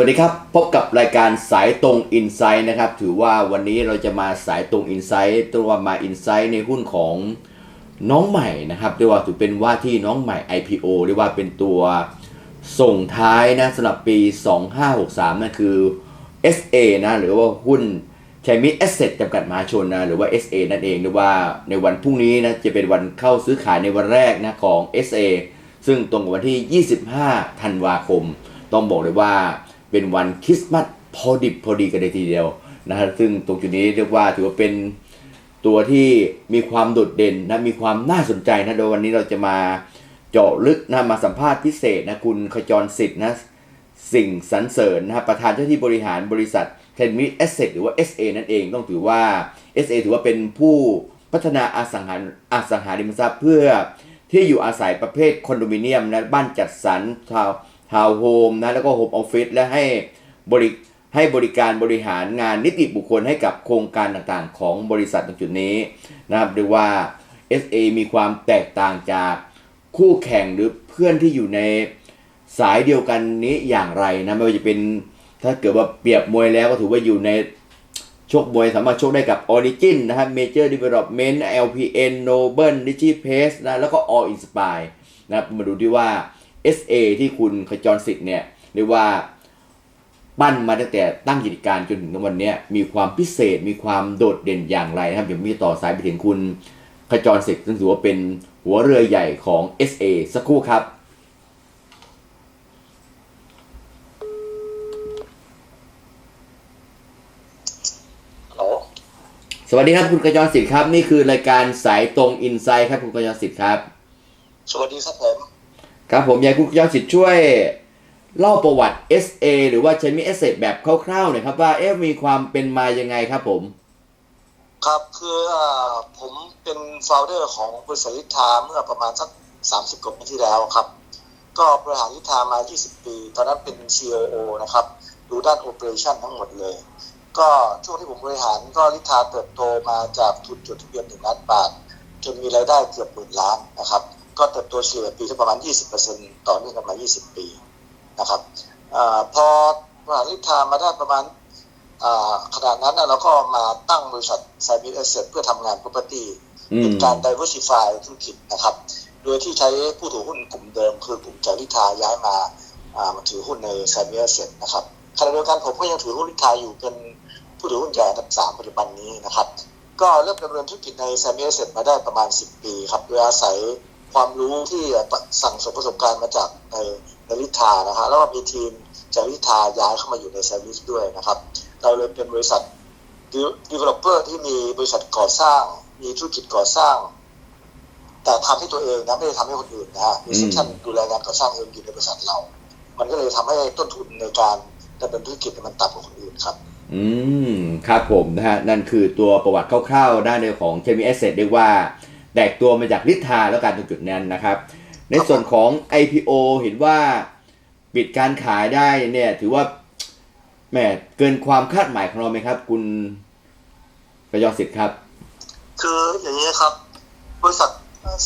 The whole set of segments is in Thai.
สวัสดีครับพบกับรายการสายตรง i n s i ซ h t นะครับถือว่าวันนี้เราจะมาสายตรง i n s i ซ h t ตัวมา i n s i ซ h t ในหุ้นของน้องใหม่นะครับเรียกว่าถือเป็นว่าที่น้องใหม่ IPO เรียกว่าเป็นตัวส่งท้ายนะสำหรับปี 2563นั่นคือ SA นะหรือว่าหุ้นชัยมิตรแอสเซทจำกัดมหาชนนะหรือว่า SA นั่นเองหรือว่าในวันพรุ่งนี้นะจะเป็นวันเข้าซื้อขายในวันแรกนะของ SA ซึ่งตรงกับวันที่ 25 ธันวาคม ต้องบอกเลยว่า เป็นวันคริสต์มาสพอดิบพอดีกันเลยทีเดียวนะฮะซึ่งตรงจุดนี้เรียกว่าถือว่าเป็นตัวที่มีความโดดเด่นนะมีความน่าสนใจนะโดยวันนี้เราจะมาเจาะลึกนะมาสัมภาษณ์พิเศษนะคุณขจรสิทธิ์นะสิ่งสรรเสริญนะฮะประธานเจ้าที่บริหารบริษัทเทนมิเอสเซหรือว่า SA นั่นเองต้องถือว่า SA ถือว่าเป็นผู้พัฒนาอสังหาอสังหาริมทรัพย์เพื่อที่อยู่อาศัยประเภทคอนโดมิเนียมนะบ้านจัดสรรทาว ทาวโฮมนะแล้วก็โฮมออฟฟิศและให้บริให้บริการบริหารงานนิติบุคคลให้กับโครงการต่างๆ ของบริษัทตรงจุดนี้นะครับหรือว่า SA มีความแตกต่างจากคู่แข่งหรือเพื่อนที่อยู่ในสายเดียวกันนี้อย่างไรนะไม่ว่าจะเป็นถ้าเกิดว่าเปรียบมวยแล้วก็ถือว่าอยู่ในชกมวยสามารถชกได้กับ Origin นะครับ Major Development LPN Noble Digi Pace นะแล้วก็ All Inspire นะครับมาดูที่ว่า SA ที่คุณขจรสิทธิ์เนี่ยเรียกว่าปั้นมาตั้งแต่ตั้งกิจการจนถึงวันเนี้ยมีความพิเศษมีความโดดเด่นอย่างไรนะครับเดี๋ยวมีต่อสายไปถึงคุณขจรสิทธิ์ซึ่งถือว่าเป็นหัวเรือใหญ่ของ SA สักครู่ครับฮัลโหลสวัสดีครับคุณขจรสิทธิ์ครับ นี่คือรายการสายตรง i n s i ซ h t ครับคุณขจรสิทธิ์ครับ สวัสดีครับผม ครับผมอยากคุณยอดสิทธิ์ช่วยเล่าประวัติ SA หรือว่าใช้มีเอสเซแบบคร่าวๆหน่อยครับว่าเอ๊ะมีความเป็นมายังไงครับผม ครับคือผมเป็นโฟลเดอร์ของบริษัทลิทาเมื่อประมาณสัก 30กว่าปีที่แล้วครับ ก็บริหารลิทามา 20 ปี ตอนนั้นเป็น COO นะครับ ดูด้านโอเปอเรชั่นทั้งหมดเลย ก็ช่วงที่ผมบริหารก็ลิทาเติบโตมาจากทุนจดทะเบียนหนึ่งล้านบาท จนมีรายได้เกือบหมื่นล้านนะครับ ก็เติบโตเฉลี่ยปีละประมาณ 20%ต่อเนื่องกันมา 20 ปีนะครับอาพอบริหารลิทามาได้ประมาณอ่าขณะนั้นน่ะเราก็มาตั้งบริษัทไซบิ a เ s เ t เพื่อทำงาน property อืมเป็นการ diversify ธุรกิจนะครับ โดยที่ใช้ผู้ถือหุ้นกลุ่มเดิม คือกลุ่มจากลิทาย้ายมาอ่ามาถือหุ้นในไซบิ a เ s เ t นะครับขณะเดียวกันผมก็ยังถือหุ้นลิทาอยู่เป็นผู้ถือหุ้นใหญ่อันดับสามปัจจุบันนี้นะครับ ก็เริ่มดำเนินธุรกิจในไซบิ a เ s เ t มาได้ประมาณ 10 ปีครับโดยอาศัย ความรู้ที่สั่งสมประสบการณ์มาจากในลิทานะฮะแล้วก็มีทีมจากลิทาย้ายเข้ามาอยู่ในไซบิสด้วยนะครับ เราเลยเป็นบริษัท developer ที่มีบริษัทก่อสร้าง มีธุรกิจก่อสร้าง แต่ทำให้ตัวเองนะไม่ได้ทำให้คนอื่นนะฮะมีอืมเซสชั่นดูแลงานก่อสร้างเองอยู่ในบริษัทเรา มันก็เลยทำให้ต้นทุนในการดำเนินธุรกิจมันต่ำกว่าคนอื่นครับอืมครับผมนะฮะนั่นคือตัวประวัติคร่าวๆ ด้านในของเชมีเอสเซเรียกว่า แตกตัวมาจากลิทาแล้วกันตรงจุดนั้นนะครับ ในส่วนของ IPO เห็นว่าปิดการขายได้เนี่ยถือว่าแหมเกินความคาดหมายของเราไหมครับ คุณขจรสิทธิ์ครับ คืออย่างนี้ครับ บริษัท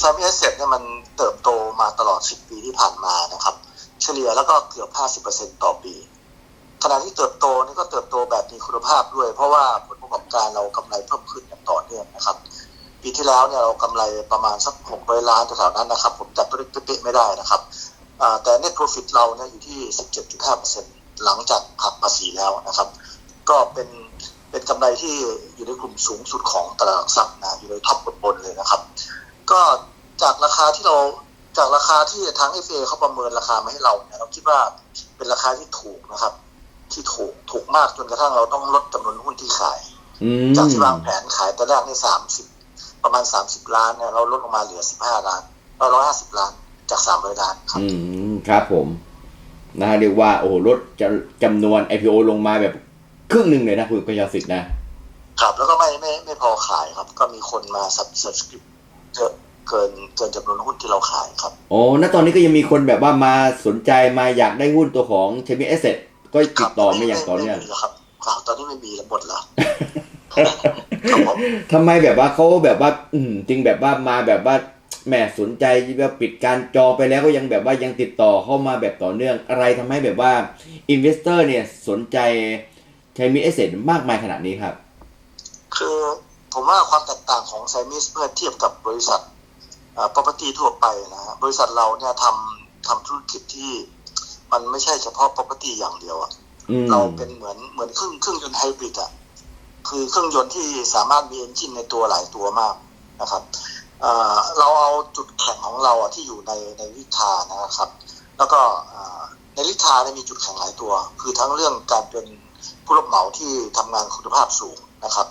ซามิเอสเซ็ตเนี่ยมันเติบโตมาตลอด 10 ปีที่ผ่านมานะครับ เฉลี่ยแล้วก็เกือบ 50%ต่อปีขณะที่เติบโตนี่ก็เติบโตแบบมีคุณภาพด้วย เพราะว่าผลประกอบการเรากำไรเพิ่มขึ้นอย่างต่อเนื่องนะครับ ปีที่แล้วเนี่ยเรากำไรประมาณสัก600ล้านแถวๆนั้นนะครับ ผมจำตัวเลขเป๊ะๆไม่ได้นะครับอ่าแต่ net profit เราเนี่ยอยู่ที่ 17.5%หลังจากหักภาษีแล้วนะครับ ก็เป็นเป็นกำไรที่อยู่ในกลุ่มสูงสุดของตลาดหลักทรัพย์นะอยู่ในท็อปบนๆเลยนะครับ ก็จากราคาที่เราจากราคาที่ทาง FA เขาประเมินราคามาให้เราเนี่ยเราคิดว่าเป็นราคาที่ถูกนะครับ ที่ถูกถูกมากจนกระทั่งเราต้องลดจำนวนหุ้นที่ขายอืมจากที่วางแผนขายตอนแรกในสามสิบ ประมาณสามสิบล้านเนี่ยเราลดลงมาเหลือสิบห้าล้านเราร้อยห้าสิบล้านจากสามร้อยล้านครับอืมครับผมนะฮะเรียกว่าโอ้โหลดจะจำนวน IPO ลงมาแบบครึ่งหนึ่งเลยนะคุณขจรสิทธิ์นะครับแล้วก็ไม่ไม่ไม่พอขายครับ ก็มีคนมาสับสคริปเยอะเกินเกินจำนวนหุ้นที่เราขายครับโอ้ณตอนนี้ก็ยังมีคนแบบว่ามาสนใจมาอยากได้หุ้นตัวของเชมีเอสเซก็ติดต่อไม่อย่างต่อเนื่องไม่มีแล้วครับครับตอนนี้ไม่มีแล้วหมดแล้วครับผม ทำไมแบบว่าเขาแบบว่า อืมจริงแบบว่ามาแบบว่าแหมสนใจว่าปิดการจองไปแล้วก็ยังแบบว่ายังติดต่อเข้ามาแบบต่อเนื่องอะไรทำให้แบบว่าอินเวสเตอร์เนี่ยสนใจใช้มิเอเซนมากมายขนาดนี้ครับ คือผมว่าความแตกต่างของไซมิสเมื่อเทียบกับบริษัทเอ่อ property ทั่วไปนะฮะบริษัทเราเนี่ยทำทำธุรกิจที่มันไม่ใช่เฉพาะ property อย่างเดียวอะอืมเราเป็นเหมือนเหมือนเครื่องเครื่องยนต์ไฮบริดอะ คือเครื่องยนต์ที่สามารถมีเอนจินในตัวหลายตัวมากนะครับเราเอาจุดแข็งของเราที่อยู่ในในลิทานะครับ แล้วก็ในลิทาเนี่มีจุดแข็งหลายตัว คือทั้งเรื่องการเป็นผู้รับเหมาที่ทำงานคุณภาพสูงนะครับ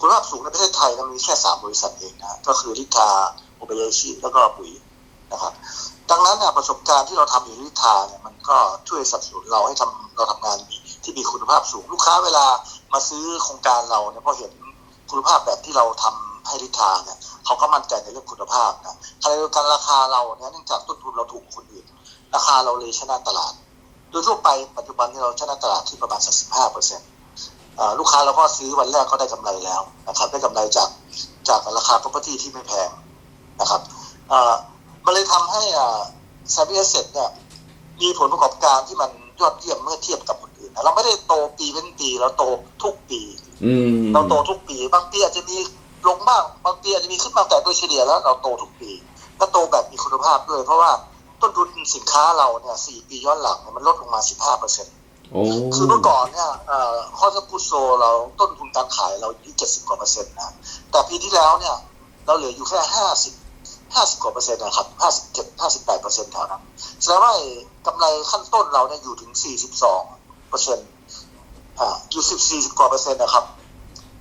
คุณภาพสูงในประเทศไทยนมีแค่สามบริษัทเองนะก็คือลิทาโอเบยชิแล้วก็ปุ๋ยนะครับ ดังนั้นประสบการณ์ที่เราทำอยู่ลิทาเนี่ยมันก็ช่วยสนับสนุนเราให้ทำเราทำงานมี ที่มีคุณภาพสูงลูกค้าเวลามาซื้อโครงการเราเนี่ยพอเห็นคุณภาพแบบที่เราทำให้ลิทาเนี่ยเขาก็มั่นใจในเรื่องคุณภาพนะขณะเดียวกันราคาเราเนี่ยเนื่องจากต้นทุนเราถูกคนอื่น ราคาเราเลยชนะตลาด โดยทั่วไปปัจจุบันที่เราชนะตลาดที่ประมาณสักสิบห้าเปอร์เซ็นต์ลูกค้าเราก็ซื้อวันแรกก็ได้กำไรแล้วนะครับได้กำไรจากจากราคา property ที่ไม่แพงนะครับมันเลยทำให้ซาบิเอเซ็ตเนี่ยมีผลประกอบการที่มันยอดเยี่ยมเมื่อเทียบกับ เราไม่ได้โตปีเป็นปีเราโตทุกปีอืมเราโตทุกปี บางปีอาจจะมีลงบ้างบางปีอาจจะมีขึ้นบ้างแต่โดยเฉลี่ยแล้วเราโตทุกปีก็โตแบบมีคุณภาพด้วย เพราะว่าต้นทุนสินค้าเราเนี่ยสี่ปีย้อนหลังเนี่ยมันลดลงมาสิบห้าเปอร์เซ็นต์โอ้คือเมื่อก่อนเนี่ยเอ่อข้อสกุโซเราต้นทุนการขายเราอยู่ที่เจ็ดสิบกว่าเปอร์เซ็นต์นะแต่ปีที่แล้วเนี่ย เราเหลืออยู่แค่ห้าสิบห้าสิบกว่าเปอร์เซ็นต์นะครับห้าสิบเจ็ดห้าสิบแปดเปอร์เซ็นต์แถวนั้นแสดงว่าไอ้กำไรขั้นต้นเราเนี่ยอยู่ถึงสี่สิบสอง เปอร์เซ็นต์อ่าอยู่สิบสี่สิบกว่าเปอร์เซ็นต์นะครับ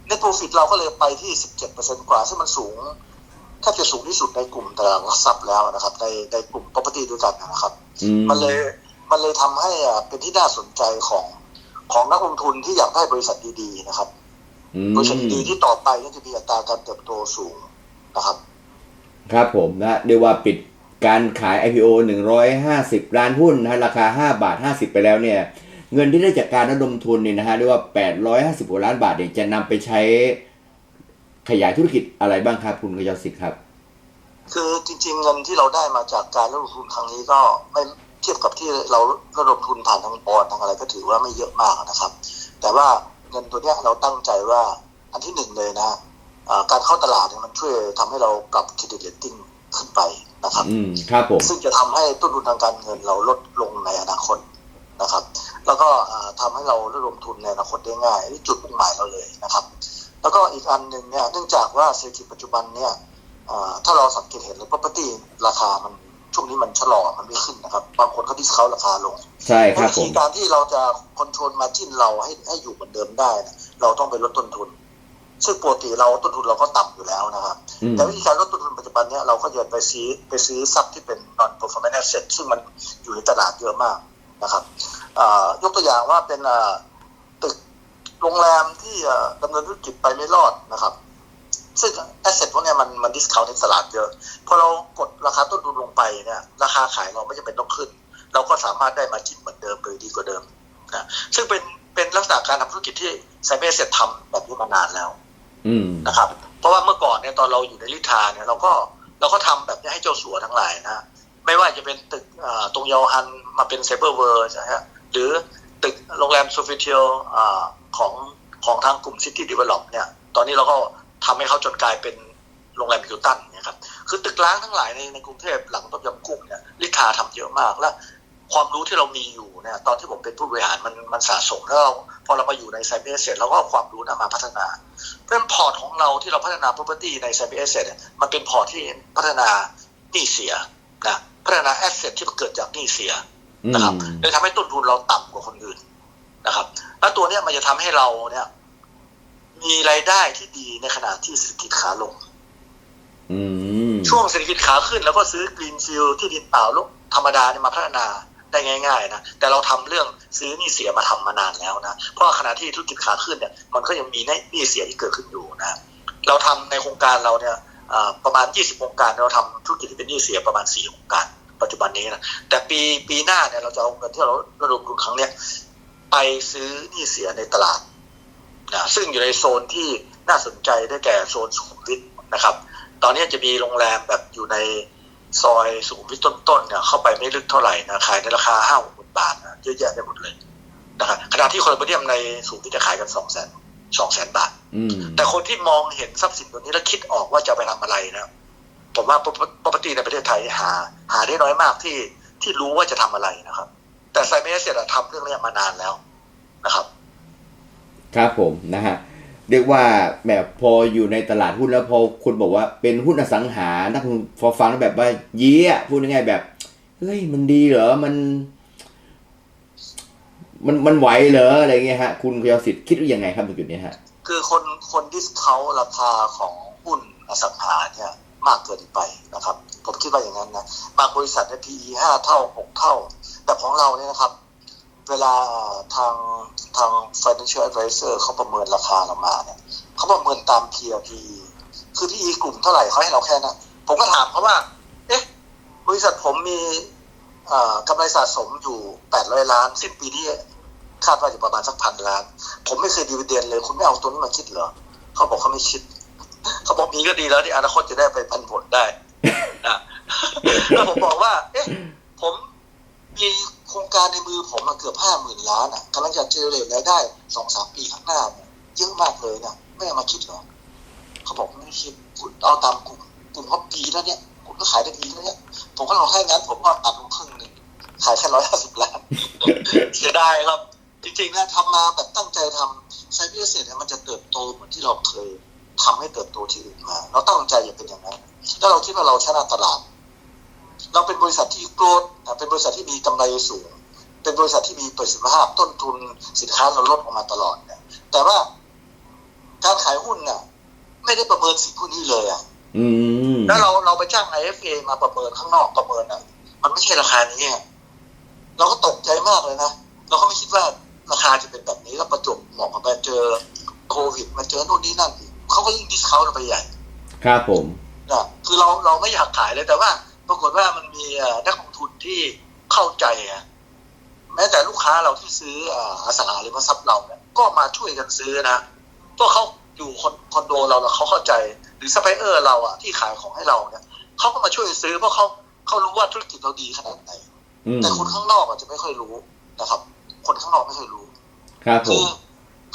ในโปรฟิตเราก็เลยไปที่สิบเจ็ดเปอร์เซ็นต์กว่า ซึ่งมันสูงแทบจะสูงที่สุดในกลุ่มตลาดหลักทรัพย์แล้วนะครับ ในในกลุ่ม property ด้วยกันนะครับอืมมันเลยมันเลยทำให้อะเป็นที่น่าสนใจของของนักลงทุนที่อยากได้บริษัทดีๆนะครับอืมบริษัทดีๆที่ต่อไปเนี่ยจะมีอัตราการเติบโตสูงนะครับ ครับผมนะเรียกว่าปิดการขาย IPO 150 ล้านหุ้นนะฮะราคา 5 บาท 50 ไปแล้วเนี่ย เงินที่ได้จากการระดมทุนเนี่ยนะฮะเรียกว่า 850กว่าล้านบาทเนี่ยจะนำไปใช้ขยายธุรกิจอะไรบ้างครับคุณกยศิษฐ์ครับ คือจริง ๆ เงินที่เราได้มาจากการระดมทุนครั้งนี้ก็ไม่เทียบกับที่เราระดมทุนผ่านทางบอลทางอะไรก็ถือว่าไม่เยอะมากนะครับ แต่ว่าเงินตัวเนี้ยเราตั้งใจว่าอันที่หนึ่งเลยนะอ่าการเข้าตลาดเนี่ยมันช่วยทำให้เราปรับเครดิตเรตติ้งขึ้นไปนะครับ อืม ครับผม ซึ่งจะทำให้ต้นทุนทางการเงินเราลดลงในอนาคต นะครับ แล้วก็อ่าทำให้เราระดมทุนในอนาคตได้ง่ายนี่จุดมุ่งหมายเราเลยนะครับ แล้วก็อีกอันหนึ่งเนี่ยเนื่องจากว่าเศรษฐกิจปัจจุบันเนี่ยอ่าถ้าเราสังเกตเห็นเลย property ราคามันช่วงนี้มันชะลอมันไม่ขึ้นนะครับ บางคนเขาดิสเขาราคาลง ใช่ครับวิผธีมการที่เราจะคอนโทรลมาจิ้นเราให้ให้อยู่เหมือนเดิมได้นะเราต้องไปลดต้นทุน ซึ่งปกติเราต้นทุนเราก็ต่ำอยู่แล้วนะครับอืมแต่วิธีการลดต้นทุนปัจจุบันเนี้ยเราก็จะไปซื้อไปซื้อทรัพย์ที่เป็น non performance asset ซึ่งมันอยู่ในตลาดเยอะมาก นะครับอ่ายกตัวอย่างว่าเป็นอ่าตึกโรงแรมที่อ่าดำเนินธุรกิจไปไม่รอดนะครับ ซึ่ง asset พวกเนี้ยมันมันดิสคาวในตลาดเยอะพอเรากดราคาต้นทุนลงไปเนี่ย ราคาขายเราไม่จำเป็นต้องขึ้น เราก็สามารถได้มาจิ้นเหมือนเดิมหรือดีกว่าเดิมนะซึ่งเป็นเป็นลักษณะการทำธุรกิจที่ไซเบอร์เซ็ตทำแบบนี้มานานแล้วอืมนะครับ เพราะว่าเมื่อก่อนเนี่ยตอนเราอยู่ในลิทาเนี่ยเราก็เราก็ทำแบบนี้ให้เจ้าสัวทั้งหลายนะ ไม่ว่าจะเป็นตึกตรงเยาวฮันมาเป็นไซเบอร์เวิร์นะฮะหรือตึกโรงแรมโซฟิเทียลของของทางกลุ่มซิตี้ดีเวล็อปเนี่ยตอนนี้เราก็ทำให้เขาจนกลายเป็นโรงแรมฮิลตันเนี่ยครับคือตึกล้างทั้งหลายในในกรุงเทพหลังต้มยำกุ้งเนี่ยลิทาทำเยอะมากและความรู้ที่เรามีอยู่เนี่ยตอนที่ผมเป็นผู้บริหารมันมันสะสมแล้วพอเรามาอยู่ในไซเบอร์เสร็จเราก็เอาความรู้นั้มาพัฒนา เพราะฉะนั้นพอร์ตของเราที่เราพัฒนา property ใน c b s เนี่ยมันเป็นพอร์ตที่พัฒนาหนี้เสียนะ พัฒนา asset ที่เกิดจากหนี้เสียอืนะครับมเลยทำให้ต้นทุนเราต่ำกว่าคนอื่นนะครับ แล้วตัวเนี้ยมันจะทำให้เราเนี่ย มีรายได้ที่ดีในขณะที่เศรษฐกิจขาลงอืมช่วงเศรษฐกิจขาขึ้น แล้วก็ซื้อกรีนฟิลที่ดินเปล่าลุกธรรมดาเนี่ยมาพัฒนาได้ง่าย ๆ นะ แต่เราทำเรื่องซื้อหนี้เสียมาทำมานานแล้วนะ เพราะว่าขณะที่ธุรกิจขาขึ้นเนี่ย มันก็ยังมีหนี้เสียที่เกิดขึ้นอยู่นะ เราทำในโครงการเราเนี่ยอ่า ประมาณ 20โครงการเราทำธุรกิจที่เป็นหนี้เสียประมาณ4โครงการ ปัจจุบันนี้นะแต่ปีปีหน้าเนี่ยเราจะเอาเงินที่เราระดมทุนครั้งเนี้ยไปซื้อหนี้เสียในตลาดนะซึ่งอยู่ในโซนที่น่าสนใจได้แก่โซนสุขุมวิทนะครับ ตอนนี้จะมีโรงแรมแบบอยู่ในซอยสุขุมวิทต้นๆเนี่ยเข้าไปไม่ลึกเท่าไหร่นะขายในราคาห้าหกหมื่นบาทนะเยอะแยะไปหมดเลยนะครับขณะที่คอนโดมิเนียมในสุขุมวิทจะขายกันสองแสน สองแสนบาทอืมแต่คนที่มองเห็นทรัพย์สินตัวนี้แล้วคิดออกว่าจะเอาไปทำอะไรนะผมว่า property ในประเทศไทยหา หาได้น้อยมากที่ที่รู้ว่าจะทำอะไรนะครับ แต่ไซเมสเซตทำเรื่องนี้มานานแล้วนะครับ ครับผมนะฮะเรียกว่าแบบพออยู่ในตลาดหุ้นแล้วพอคุณบอกว่าเป็นหุ้นอสังหานักลงทุนพอฟังแล้วแบบว่าเยี่ยพูดง่ายๆแบบเฮ้ยมันดีเหรอมัน มันมันไหวเหรออะไรเงี้ยฮะคุณพยาสิทธิ์คิดว่ายังไงครับตรงจุดนี้ฮะ คือคนคนดิสเขาราคาของหุ้นอสังหาเนี่ยมากเกินไปนะครับ ผมคิดว่าอย่างนั้นนะบางบริษัทเนี่ย PE ห้าเท่าหกเท่า แต่ของเราเนี่ยนะครับ เวลาทางทาง financial advisor เขาประเมินราคาเรามาเนี่ยเขาประเมินตาม PRP คือ PE กลุ่มเท่าไหร่เขาให้เราแค่นั้นผมก็ถามเขาว่า เอ๊ะ บริษัทผมมีกำไรสะสมอยู่800ล้าน สิ้นปีนี้ คาดว่าจะประมาณสักพันล้าน ผมไม่เคยดีเวเดนเลย คุณไม่เอาตัวนี้มาคิดเหรอ เขาบอกเขาไม่คิด เขาบอกมีก็ดีแล้วที่อนาคตจะได้ไปพันผลได้นะแล้วผมบอกว่า เอ๊ะ ผมมีโครงการในมือผมมาเกือบห้าหมื่นล้านอะกำลังจะเจอเลยรายได้สองสามปีข้างหน้า เยอะมากเลยนะไม่เอามาคิดเหรอ เขาบอกไม่ได้คิดคุณเอาตามกลุ่มกลุ่มเขาปีแล้วเนี่ยคุณก็ขายได้ปีแล้วเนี่ย ผมก็ลองให้งั้นผมก็ตัดลงครึ่งหนึ่งขายแค่ร้อยห้าสิบล้าน เสียดายครับ จริงๆนะทำมาแบบตั้งใจทำไซเบอร์เซตเนี่ยมันจะเติบโตเหมือนที่เราเคยทำให้เติบโตที่อื่นมา เราตั้งใจอย่าเป็นอย่างนั้นถ้าเราคิดว่าเราชนะตลาด เราเป็นบริษัทที่โกรธเป็นบริษัทที่มีกำไรสูง เป็นบริษัทที่มีประสิทธิภาพต้นทุนสินค้าเราลดออกมาตลอดเนี่ยแต่ว่าการขายหุ้นเนี่ยไม่ได้ประเมินสิ่งพวกนี้เลยอะอืมแล้วเราเราไปจ้าง IFA มาประเมินข้างนอกประเมินอะ มันไม่ใช่ราคานี้อะเราก็ตกใจมากเลยนะเราก็ไม่คิดว่า ราคาจะเป็นแบบนี้แล้วประจวบเหมาะกับมาเจอโควิดมาเจอโน่นนี่นั่นอีกเขาก็ยิ่งดิสเขาเราไปใหญ่ ครับผมนะคือเราเราไม่อยากขายเลยแต่ว่า ปรากฏว่ามันมีเอ่อนักลงทุนที่เข้าใจอะแม้แต่ลูกค้าเราที่ซื้อเอ่ออสังหาริมทรัพย์เราเนี่ยก็มาช่วยกันซื้อนะเพราะเขาอยู่คอนคอนโดเราแล้วเขาเข้าใจ หรือซัพพลายเออร์เราอะที่ขายของให้เราเนี่ยเขาก็มาช่วยซื้อเพราะเขาเขารู้ว่าธุรกิจเราดีขนาดไหนอืมแต่คนข้างนอกอาจจะไม่ค่อยรู้นะครับ คนข้างนอกไม่ค่อยรู้ครับผคืมอ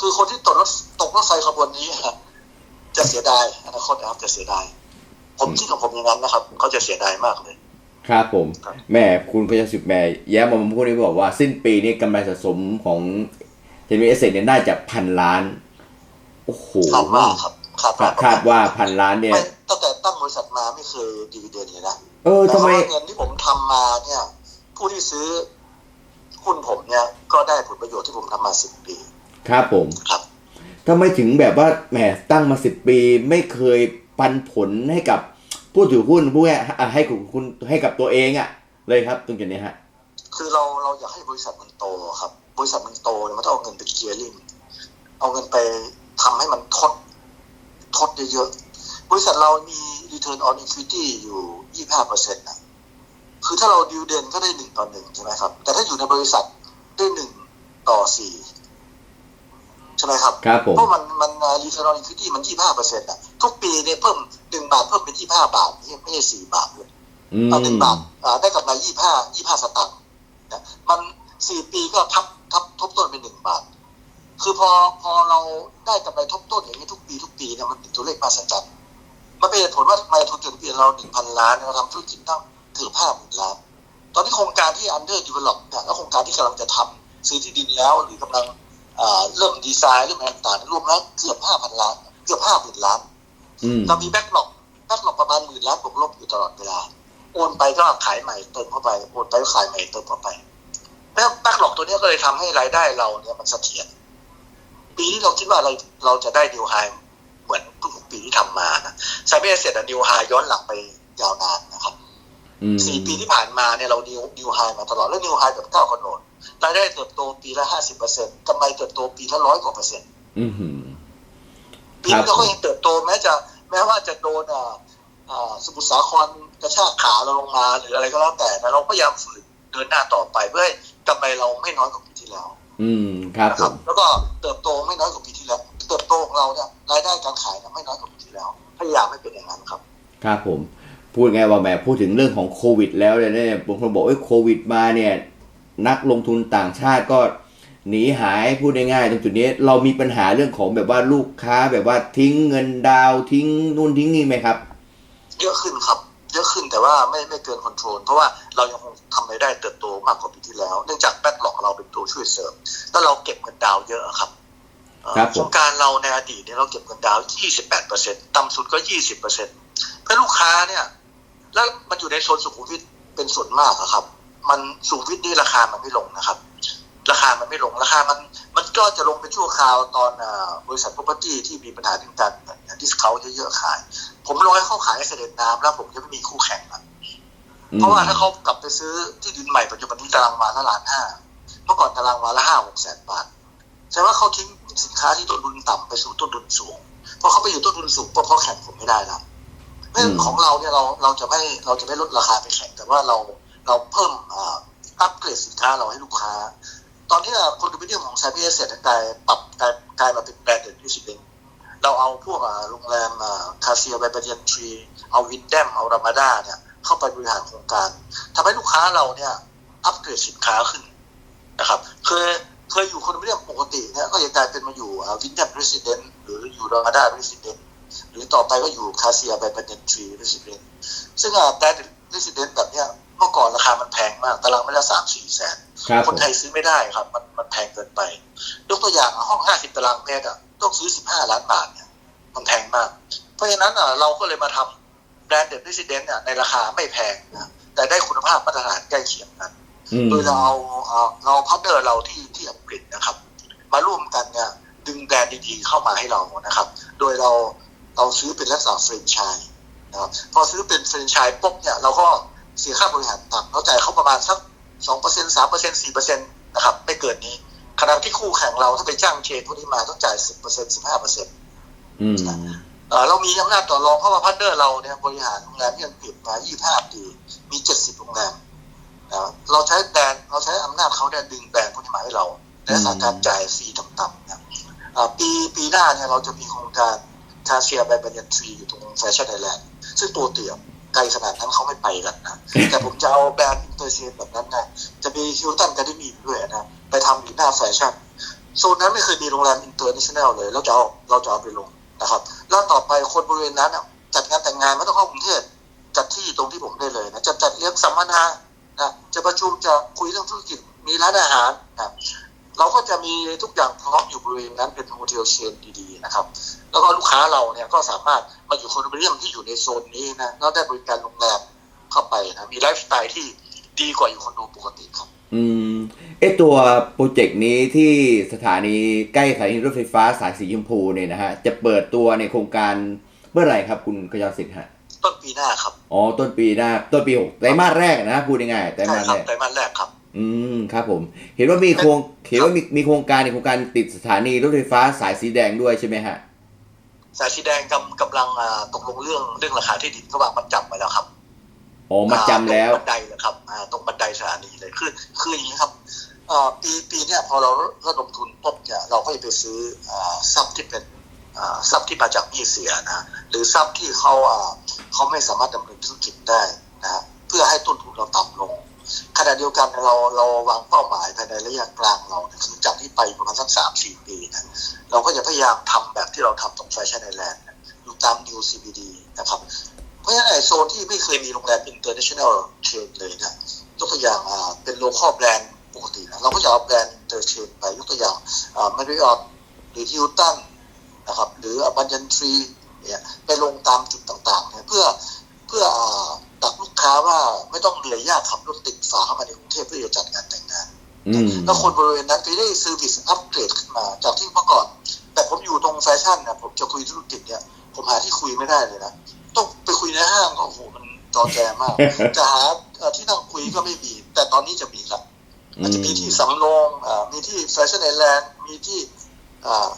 คือคนที่ตกรถตกรถไฟขบวนนี้อะจะเสียดายอนาคตนะครับจะเสียดาย ผมคิดของผมอย่างนั้นนะครับเขาจะเสียดายมากเลยครับผมครับแม่คุณพยาสิทธิ์แม่แย้มมาพูดนี้บอกว่าสิ้นปีนี้กำไรสะสมของเทนวีเอสเเนี่ยน่าจะพันล้าน โอ้โหคาดว่าครับคาดว่าคาดว่าพันล้านเนี่ยไม่ตั้งแต่ตั้งบริษัทมาไม่เคยดีเวเดนเลยนะเออแต่ทำไมว่าเงินที่ผมทำมาเนี่ย ผู้ที่ซื้อ หุ้นผมเนี่ยก็ได้ผลประโยชน์ที่ผมทำมาสิบปี ครับผมครับทำไมถึงแบบว่าแหมตั้งมาสิบปีไม่เคยปันผลให้กับผู้ถือหุ้นผู้ให้อะให้กับคุณให้กับตัวเองอะเลยครับตรงจุดนี้ฮะคือเราเราอยากให้บริษัทมันโตครับ บริษัทมันโตเนี่ยมันต้องเอาเงินไปเกียร์ลิงเอาเงินไปทำให้มันทดทดเยอะๆบริษัทเรามี return on equity อยู่ 25เปอร์เซ็นต์นะ คือถ้าเราดิวเดนก็ได้หนึ่งต่อหนึ่งใช่ไหมครับ แต่ถ้าอยู่ในบริษัทได้หนึ่งต่อสี่ใช่ไหมครับครับผมเพราะมันมัน return on equity มัน25เปอร์เซ็นต์อะทุกปีเนี่ยเพิ่มหนึ่งบาทเพิ่มเป็น25บาทไม่ใช่ไม่ใช่สี่บาทเลยอืมเอาหนึ่งบาทอ่าได้กำไรยี่ห้ายี่ห้าสตางค์นะมันสี่ปีก็ทับทับทบต้นเป็นหนึ่งบาท คือพอพอเราได้กำไรทบต้นอย่างนี้ทุกปีทุกปีเนี่ยมันเป็นตัวเลขมาสัจจรรย์มันเป็นเหตุผลว่าทำไมทุนจดทะเบียนเราหนึ่งพันล้านเราทำธุรกิจตั้ง เกือบห้าหมื่นล้าน ตอนนี้โครงการที่ under develop เนี่ยแล้วโครงการที่กำลังจะทำซื้อที่ดินแล้ว หรือกำลังอ่าเริ่มดีไซน์เรื่องอะไรต่างๆรวมแล้วเกือบห้าพันล้าน เกือบห้าหมื่นล้านอืมเรามีแบ็กหลอกแบ็กหลอกประมาณหมื่นล้านบวกลบอยู่ตลอดเวลาโอนไปก็ขายใหม่เติมเข้าไปโอนไปก็ขายใหม่เติมเข้าไปแล้วแบ็กหลอกตัวนี้ก็เลยทำให้รายได้เราเนี่ยมันเสถียรปีนี้เราคิดว่าเราเราจะได้นิวไฮเหมือนทุกปีที่ทำมานะไซเบอร์เสร็จนิวไฮย้อนหลังไปยาวนานนะครับอืม สี่ปีที่ผ่านมาเนี่ยเรานิวนิวไฮมาตลอด แล้วนิวไฮแบบก้าวกระโดดรายได้เติบโตปีละห้าสิบเปอร์เซ็นต์กำไรเติบโตปีละร้อยกว่าเปอร์เซ็นต์อืมหืมปีนี้เราก็ยังเติบโตแม้จะแม้ว่าจะโดนอ่าอ่าสมุทรสาครกระชากขาเราลงมาหรืออะไรก็แล้วแต่แต่เราก็พยายามฝืนเดินหน้าต่อไปเพื่อให้กำไรเราไม่น้อยกว่าปีที่แล้ว อืมครับนะผครับมแล้วก็เติบโตไม่น้อยกว่าปีที่แล้ว เติบโตของเราเนี่ยรายได้การขายเนี่ยไม่น้อยกว่าปีที่แล้ว พยายามไม่เป็นอย่างนั้นครับ ครับผม พูดไงว่าแหมพูดถึงเรื่องของโควิด แล้วเนี่ยบางคนบอกเอ้ยโควิดมาเนี่ยนักลงทุนต่างชาติก็หนีหายพูดง่ายๆตรงจุดนี้เรามีปัญหาเรื่องของแบบว่าลูกค้าแบบว่าทิ้งเงินดาวน์ทิ้งนู่นทิ้งนี่ไหมครับ เยอะขึ้นครับ เยอะขึ้นแต่ว่าไม่ไม่เกินคอนโทรลเพราะว่าเรายังคงทำรายได้เติบโตมากกว่าปีที่แล้ว เนื่องจากแบ็กหลอกเราเป็นตัวช่วยเสริมแล้วเราเก็บเงินดาวน์เยอะครับเอ่อครับผมโครงการเราในอดีตเนี่ยเราเก็บเงินดาวน์28เปอร์เซ็นต์ต่ำสุดก็ 20เปอร์เซ็นต์เพื่อลูกค้าเนี่ย แล้วมันอยู่ในโซนสุขุมวิทเป็นส่วนมากอะครับ มันสุขุมวิทนี่ราคามันไม่ลงนะครับ ราคามันไม่ลงราคามันมันก็จะลงเป็นชั่วคราวตอนอาบริษัท property ที่มีปัญหาเรื่องการดิสเขาเยอะๆขาย ผมลองให้เขาขายให้เสด็จน้ำแล้วผมจะไม่มีคู่แข่งละอืมเพราะว่าถ้าเขากลับไปซื้อที่ดินใหม่ปัจจุบันนี้ตารางวาละล้านห้าเมื่อก่อนตารางวาละห้าหกแสนบาทแสดงว่าเขาทิ้งสินค้าที่ต้นทุนต่ำไปสู่ต้นทุนสูงเพราะเขาไปอยู่ต้นทุนสูงปุ๊บเขาแข่งผมไม่ได้แล้ว เพราะฉะนั้นของเราเนี่ยเราเราจะไม่เราจะไม่ลดราคาไปแข่งแต่ว่าเราเราเพิ่มอัปเกรดสินค้าเราให้ลูกค้า ตอนที่คอนโดมิเนียมของไซพีเอเสร็จกลายปรับกลายกลายมาเป็นแบรนด์เดนยูสิเนเราเอาพวกโรงแรมคาเซียไบเบเดียนทรีเอาวินแดมเอารามาดาเนี่ยเข้าไปบริหารโครงการทำให้ลูกค้าเราเนี่ยอัปเกรดสินค้าขึ้นนะครับเคยเคยอยู่คอนโดมิเนียมปกติเนี่ยก็จะกลายเป็นมาอยู่วินแดมเรสซิเดนต์หรืออยู่รามาดาเรสซิเดนต์ หรือต่อไปก็อยู่คาเซียไบเบเดียนทรีเรสซิเดนซึ่งแบรนด์เรสซิเดนแบบเนี้ยเมื่อก่อนราคามันแพงมากตารางไม่ละสามสี่แสนครับคนไทยซื้อไม่ได้ครับ มันมันแพงเกินไป ยกตัวอย่างอะห้อง50ตารางเมตรอะต้องซื้อ15ล้านบาทเนี่ยมันแพงมาก เพราะฉะนั้นอะเราก็เลยมาทำแบรนด์เด็ดดิสเดนเนี่ยในราคาไม่แพงนะแต่ได้คุณภาพมาตรฐานใกล้เคียงกันอืมโดยเราเอาเอาเราพาร์ทเนอร์เราที่ที่อังกฤษนะครับ มาร่วมกันเนี่ยดึงแบรนด์ดีๆเข้ามาให้เรานะครับ โดยเรา เราซื้อเป็นลักษณะแฟรนไชส์นะครับพอซื้อเป็นแฟรนไชส์ปุ๊บเนี่ยเราก็เสียค่าบริหารต่ำเราจ่ายเขาประมาณสักสองเปอร์เซ็นสามเปอร์เซ็นสี่เปอร์เซ็นต์นะครับไม่เกินนี้ขณะที่คู่แข่งเราถ้าไปจ้างเชนพวกนี้มาต้องจ่ายสิบเปอร์เซ็นสิบห้าเปอร์เซ็นต์อืมเอ่อเรามีอำนาจต่อรองเพราะว่าพาร์ทเนอร์เราเนี่ยบริหารโรงแรมที่อังกฤษมา25ปีมี 70โรงแรมนะเราใช้แบรนด์เราใช้อำนาจเขาเนี่ยดึงแบรนด์พวกนี้มาให้เราในลักษณะการจ่ายฟรีต่ำๆนะอ่าปีปีหน้าเนี่ยเราจะมีโครงการ คาเซียไบบันยันทรีอยู่ตรงแฟชั่นไอแลนด์ซึ่งตัวเตี่ยมไกลขนาดนั้นเขาไม่ไปกันนะ แต่ผมจะเอาแบรนด์อินเตอร์เซียแบบนั้นนะจะมีฮิลตันการ์ดมีด้วยนะไปทำหน้าแฟชั่นโซนนั้นไม่เคยมีโรงแรมอินเตอร์เนชั่นแนลเลยเราจะเอาเราจะเอาไปลงนะครับแล้วต่อไปคนบริเวณนั้นจัดงานแต่งงานไม่ต้องเข้ากรุงเทพจัดที่ตรงที่ผมได้เลยนะจะจัดเลี้ยงสัมมนานะจะประชุมจะคุยเรื่องธุรกิจมีร้านอาหารนะ เราก็จะมีทุกอย่างพร้อมอยู่บริเวณนั้นเป็นโฮเทลเชนดีๆนะครับ แล้วก็ลูกค้าเราเนี่ยก็สามารถมาอยู่คอนโดมิเนียมที่อยู่ในโซนนี้นะแล้วได้บริการโรงแรมเข้าไปนะมีไลฟ์สไตล์ที่ดีกว่าอยู่คอนโดปกติครับ อืมเอะตัวโปรเจกต์นี้ที่สถานีใกล้สถานีรถไฟฟ้าสายสีชมพูเนี่ยนะฮะจะเปิดตัวในโครงการเมื่อไหร่ครับคุณขยาสิทธิ์ฮะต้นปีหน้าครับ อ๋อ ต้นปีหน้า ต้นปีหกไตรมาสแรกนะพูดง่ายๆไตรใช่มาสครัแรบกไตรมาสแรกครับ อืมครับผม เห็นว่ามีโครงเห็นว่ามีมีโครงการในโครงการติดสถานีรถไฟฟ้าสายสีแดงด้วยใช่ไหมฮะ สายสีแดงกำกำลังอ่าตกลงเรื่องเรื่องราคาที่ดินก็วางมัดจำไว้แล้วครับอ๋อมาจำแล้วตรงบันไดเลยครับอ่าตรงบันไดสถานีเลยคือคืออย่างนี้ครับอ่าปีปีเนี้ยพอเราระดมทุนปุ๊บเนี่ยเราก็จะไปซื้ออ่าทรัพย์ที่เป็นอ่าทรัพย์ที่มาจากหนี้เสียนะหรือทรัพย์ที่เขาอ่าเขาไม่สามารถดำเนินธุรกิจได้นะฮะเพื่อให้ต้นทุนเราต่ำลง ขณะเดียวกันเราเราวางเป้าหมายภายในระยะกลางเราคือจากที่ไปประมาณสักสามสี่ปีนะเราก็จะพยายามทำแบบที่เราทำตรงแฟชั่นไอแลนด์อยู่ตาม New CBD นะครับเพราะฉะนั้นไอโซนที่ไม่เคยมีโรงแรม international chain เลยนะยกตัวอย่างอ่าเป็นโลคอลแบรนด์ปกตินะเราก็จะเอาแบรนด์ inter chain ไปยกตัวอย่างอ่า Marriott หรือ Hilton นะครับหรือบันยันทรีเนี่ยไปลงตามจุดต่างๆเนี่ยเพื่อเพื่ออ่า ค้าว่าไม่ต้องเหนื่อยยากขับรถติดฝาเข้ามาในกรุงเทพเพื่อจะจัดงานแต่งงานอืมแล้วคนบริเวณนั้นก็ได้ซื้อวิสอัปเกรดขึ้นมาจากที่เมื่อก่อน แต่ผมอยู่ตรงแฟชั่นนะผมจะคุยธุรกิจเนี่ยผมหาที่คุยไม่ได้เลยนะต้องไปคุยในห้างก็โอ้โหมันจอแจมากจะหาเอ่อที่นั่งคุยก็ไม่มีแต่ตอนนี้จะมีละอาจจะมีที่สำโรงอ่ามีที่แฟชั่นไอแลนด์มีที่อ่า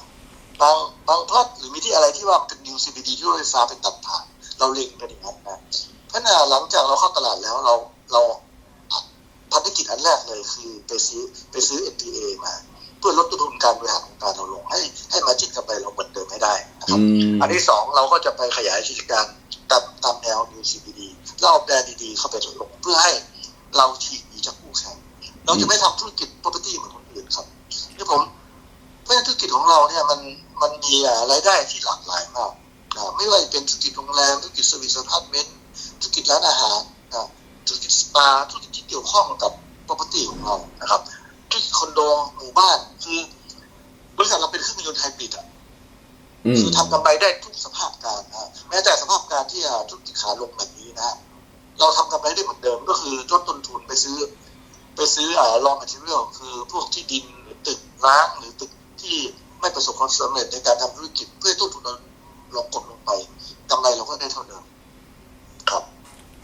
บางบางพลัดหรือมีที่อะไรที่ว่าเป็นนิวซีบีดีที่รถไฟฟ้าเป็นตัดผ่านเราเล็งกันอย่างนั้นนะ เพราะฉะนั้นหลังจากเราเข้าตลาดแล้วเราเราภารกิจอันแรกเลยคือไปซื้อไปซื้อ NPA มาเพื่อลดต้นทุนการบริหารของการเราลงให้ให้มาจิ้นกับไปเราเหมือนเดิมให้ได้นะครับอืมอันที่สองเราก็จะไปขยายกิจการตามตามแนว New CBD แล้วเอาแบรนด์ดีๆเข้าไปลงเพื่อให้เราฉีกหนีจากคู่แข่งเราจะไม่ทำธุร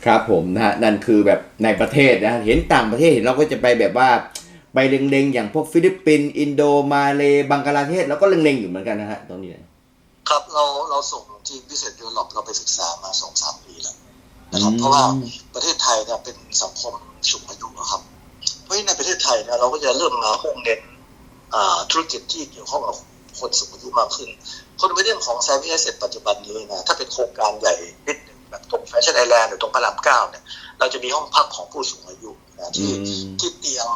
ครับผมนะฮะนั่นคือแบบในประเทศนะฮะเห็นต่างประเทศเห็นเราก็จะไปแบบว่าไปเล็งๆ อย่างพวกฟิลิปปินส์อินโดมาเลบังกลาเทศเราก็เล็งๆอยู่เหมือนกันนะฮะตรงนี้นะครับเราเราส่งทีมพิเศษเดเวลลอปเราไปศึกษามาสองสามปีแล้วนะครับเพราะว่าประเทศไทยเนี่ยเป็นสังคมสูงอายุนะครับ เพราะฉะนั้นในประเทศไทยเนี่ยเราก็จะเริ่มมามุ่งเน้นอ่าธุรกิจที่เกี่ยวข้องกับคนสูงอายุมากขึ้น คนในเรื่องของแซมมี่เสร็จปัจจุบันนี้นะถ้าเป็นโครงการใหญ่นิดหนึ่ง แบบตรงแฟชั่นไอแลนด์หรือตรงพระรามเก้าเนี่ย เราจะมีห้องพักของผู้สูงอายุนะอืที่มที่เตียง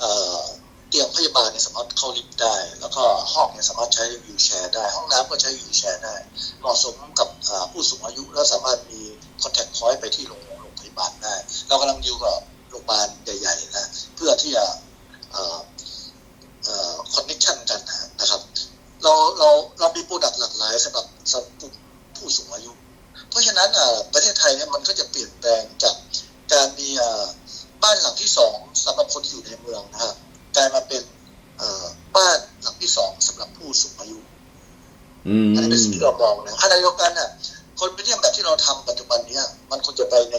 เอ่อเตียงพยาบาลเนี่ยสามารถเข้าลิฟต์ได้ แล้วก็ห้องเนี่ยสามารถใช้วิวแชร์ได้ ห้องน้ำก็ใช้วิวแชร์ได้ เหมาะสมกับอ่าผู้สูงอายุแล้วสามารถมีคอนแทคพอยต์ไปที่โรงโรงพยาบาลได้ เรากำลังดีลกับโรงพยาบาลใหญ่ๆนะเพื่อที่จะคอนเนคชันกันนะครับ เราเราเรามีโปรดักต์หลากหลายสำหรับสำหรับกลุ่มผู้สูงอายุ เพราะฉะนั้นอ่าประเทศไทยเนี่ยมันก็จะเปลี่ยนแปลงจากการมีอ่าบ้านหลังที่สองสำหรับคนที่อยู่ในเมืองนะฮะกลายมาเป็นอ่าบ้านหลังที่สองสำหรับผู้สูงอายุอืมอันนี้เป็นสิ่งที่เรามองนะขณะเดียวกันน่ะคนเป็นเรื่องแบบที่เราทำปัจจุบันเนี้ยมันควรจะไปใน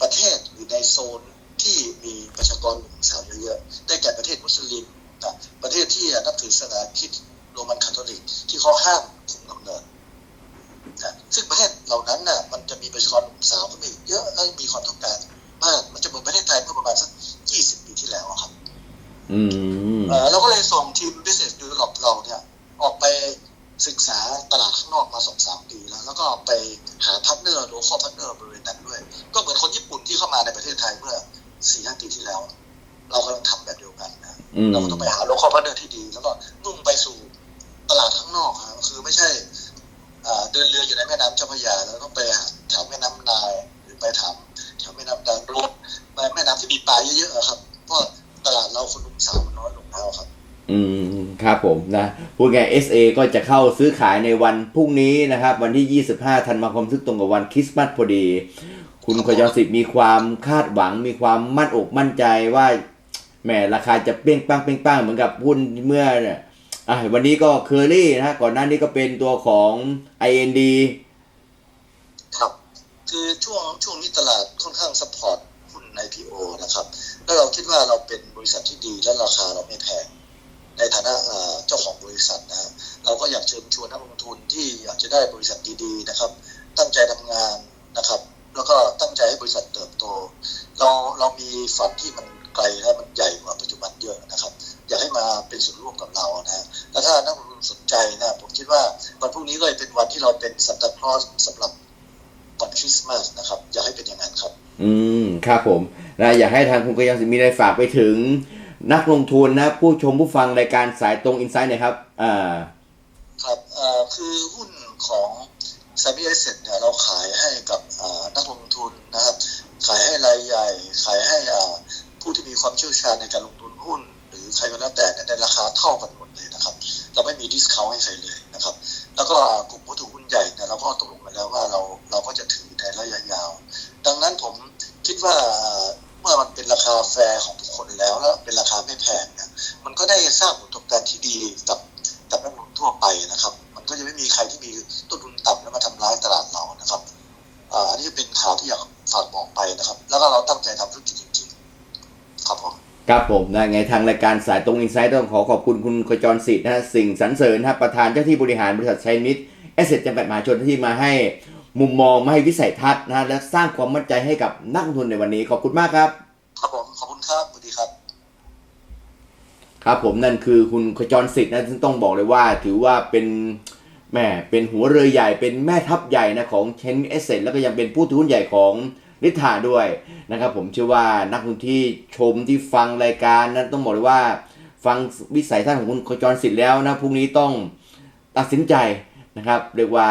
ประเทศหรือในโซนที่มีประชากรหนุ่มสาวเยอะๆได้แก่ประเทศมุสลิมนะประเทศที่นับถือศาสนาคริสต์โรมันคาทอลิกที่เขาห้ามคุมกำเนิด นะซึ่งประเทศเหล่านั้นน่ะมันจะมีประชากรหนุ่มสาวก็มีเยอะและมีความต้องการมากมันจะเหมือนประเทศไทยเมื่อประมาณสัก20ปีที่แล้วอะครับ อืมเอ่อเราก็เลยส่งทีม Business Develop เราเนี่ยออกไปศึกษาตลาดข้างนอกมาสองสามปีแล้ว แล้วก็ไปหาพาร์ทเนอร์โลคอลพาร์ทเนอร์บริเวณนั้นด้วย ก็เหมือนคนญี่ปุ่นที่เข้ามาในประเทศไทยเมื่อสี่ห้าปีที่แล้ว เรากำลังทำแบบเดียวกันนะอืมเราก็ต้องไปหาโลคอลพาร์ทเนอร์ที่ มครับผมนะพูดไง SA ก็จะเข้าซื้อขายในวันพรุ่งนี้นะครับ วันที่ 25 ธันวาคมซึ่งตรงกับวันคริสต์มาสพอดี คุณขจรสิทธิ์มีความคาดหวัง มีความมั่นอกมั่นใจว่าแหมราคาจะเป้งปังเป้งปังเหมือนกับหุ้นเมื่อเนี่ยอะวันนี้ก็เคอรี่นะก่อนหน้านี้ก็เป็นตัวของ IND ครับ คือช่วงช่วงนี้ตลาดค่อนข้างซัพพอร์ตหุ้น IPO นะครับ แล้วเราคิดว่าเราเป็นบริษัทที่ดีและราคาเราไม่แพง ในฐานะเจ้าของบริษัทนะเราก็อยากเชิญชวนนักลงทุนที่อยากจะได้บริษัทดีๆนะครับ ตั้งใจทำงานนะครับ แล้วก็ตั้งใจให้บริษัทเติบโต เราเรามีฝันที่มันไกลและมันใหญ่กว่าปัจจุบันเยอะนะครับ อยากให้มาเป็นส่วนร่วมกับเรานะแล้วถ้านักลงทุนสนใจนะผมคิดว่าวันพรุ่งนี้ก็จะเป็นวันที่เราเป็นซันตาคลอสสำหรับวันคริสต์มาสนะครับ อยากให้เป็นอย่างนั้นครับ อืมครับผมนะอยากให้ทางคุณกยศมีอะไรฝากไปถึง นักลงทุนนะผู้ชมผู้ฟังรายการสายตรงอินไซด์น่อยครับอ่าครับอ่อคือหุ้นของซาบิเอเซเนี่ยเราขายให้กับอ่อนักลงทุนนะครับ ขายให้รายใหญ่ ขายให้อ่าผู้ที่มีความเชี่ยวชาญในการลงทุนหุ้น หรือใครก็แล้วแต่เนี่ยในราคาเท่ากันหมดเลยนะครับ เราไม่มีดิสคาวให้ใครเลยนะครับ แล้วก็กลุ่มผู้ถือหุ้นใหญ่เนี่ยเราก็ตกลงกันแล้วว่าเราเราก็จะถือในระยะยาว ดังนั้นผมคิดว่า เมื่อมันเป็นราคาแฟร์ของทุกคนแล้วแล้วเป็นราคาไม่แพงเนี่ยมันก็ได้สร้างผลตอบแทนที่ดีกับกับนักลงทุนทั่วไปนะครับ มันก็จะไม่มีใครที่มีต้นทุนต่ำแล้วมาทำร้ายตลาดเรานะครับอันนี้เป็นข่าวที่อยากฝากบอกไปนะครับ แล้วก็เราตั้งใจทำธุรกิจจริงๆครับผมครับผมนะไงทางรายการสายตรงอินไซต์ต้องขอขอบคุณคุณขจรสิทธิ์นะสิ่งสรรเสริญนะประธานเจ้าที่บริหารบริษัทชัยมิตรเอสเซทจำกัดมหาชนที่มาให้ มุมมองมาให้วิสัยทัศน์นะฮะและสร้างความมั่นใจให้กับนักลงทุนในวันนี้ขอบคุณมากครับครับผมขอบคุณครับสวัสดีครับ ครับผมนั่นคือคุณขจรสิทธิ์นะซึ่งต้องบอกเลยว่า ถือว่าเป็นแม่เป็นหัวเรือใหญ่เป็นแม่ทัพใหญ่นะของเชนเอเซนแล้วก็ยังเป็นผู้ถือหุ้นใหญ่ของนิทาด้วยนะครับผมเชื่อว่านักลงทุนที่ชมที่ฟังรายการนั้นต้องบอกเลยว่า ฟังวิสัยทัศน์ของคุณขจรสิทธิ์แล้วนะพรุ่งนี้ต้องตัดสินใจนะครับเรียกว่า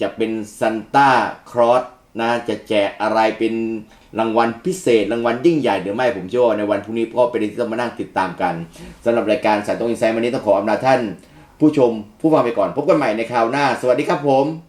จะเป็นซันต้าครอสนะจะแจกอะไรเป็นรางวัลพิเศษ รางวัลยิ่งใหญ่หรือไม่ผมเชื่อว่าในวันพรุ่งนี้ก็เป็นเรื่องที่ต้องมานั่งติดตามกันสำหรับรายการสายตรงอินไซด์วันนี้ต้องขออำลาท่าน ผู้ชมผู้ฟังไปก่อนพบกันใหม่ในคราวหน้า สวัสดีครับผม